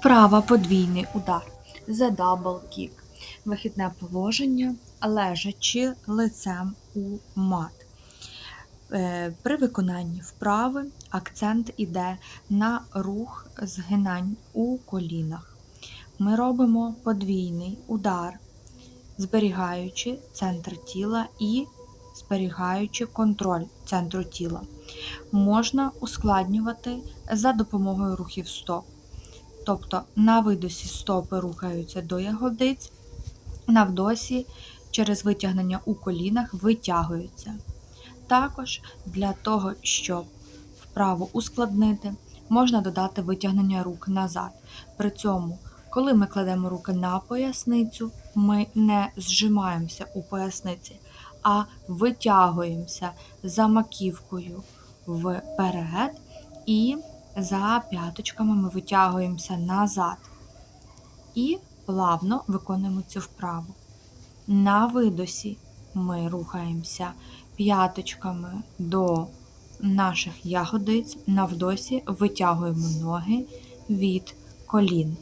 Вправа подвійний удар. The double kick. Вихідне положення, лежачи лицем у мат. Е, При виконанні вправи акцент іде на рух згинань у колінах. Ми робимо подвійний удар, зберігаючи центр тіла і зберігаючи контроль центру тіла. Можна ускладнювати за допомогою рухів стоп. Тобто на видосі стопи рухаються до ягодиць, на вдосі через витягнення у колінах витягуються. Також для того, щоб вправу ускладнити, можна додати витягнення рук назад. При цьому, коли ми кладемо руки на поясницю, ми не зжимаємося у поясниці, а витягуємося за маківкою вперед і за п'яточками ми витягуємося назад і плавно виконуємо цю вправу. На видосі ми рухаємося п'яточками до наших ягодиць, на вдосі витягуємо ноги від колін.